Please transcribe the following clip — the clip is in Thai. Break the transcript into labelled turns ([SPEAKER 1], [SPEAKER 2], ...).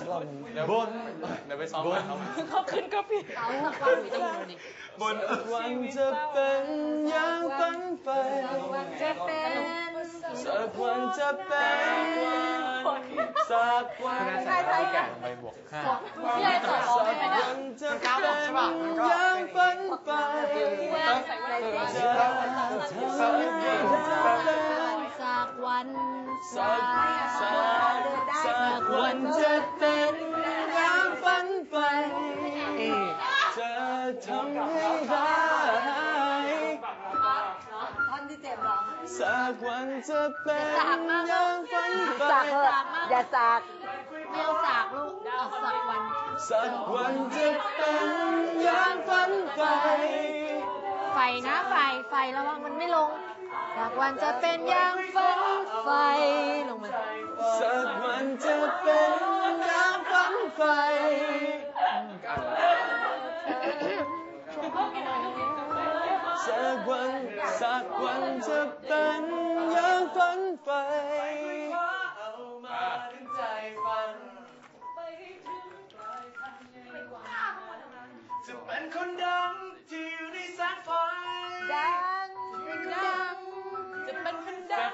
[SPEAKER 1] สักรอบหนึ่ง
[SPEAKER 2] เดี๋ยว
[SPEAKER 1] บน
[SPEAKER 2] เดี๋ยวไปซ้อมกันเขา
[SPEAKER 3] ขึ้นก็ผิด
[SPEAKER 4] เอาสักวันหนูจะอยู่นี่
[SPEAKER 1] บนวันจะเป็นอย่างฝันไป
[SPEAKER 4] จะเป็น
[SPEAKER 1] สักวันจะเป็นสักวัน
[SPEAKER 4] ใช่ใช่
[SPEAKER 2] แก่ลงไปบวกห้า
[SPEAKER 4] พี่ไอ้สอนร้อง
[SPEAKER 1] สัก
[SPEAKER 4] ไหมนะ
[SPEAKER 1] วันจะเป็นอย่างฝันไปจะทำให้เธอเป็น
[SPEAKER 4] สักวัน
[SPEAKER 1] สักสักสักวันจะ ให้ได้
[SPEAKER 4] ท่อนที่เจ็บร้อง
[SPEAKER 1] สักวันจะเป็น
[SPEAKER 4] สากมาก
[SPEAKER 1] อย่างฝันไป
[SPEAKER 4] สากเถอะอย่าสากไม่เอาสากลูกเอาสักวัน
[SPEAKER 1] สักวันจะเป็นอย่างฝันไป
[SPEAKER 4] ไฟนะไฟไฟระวังมันไม่ลงสักวันจะเป็นอย่างฝันไฟลงมา
[SPEAKER 1] สักวันจะเป็นอย่างฝันไป สักวันสักวันจะเป็นอย่างฝันไปเอามาถึงใจฝันจะเป็นคนดังที่อยู่ในแสงไฟ
[SPEAKER 4] ดังดัง
[SPEAKER 3] จะเป็นคนดัง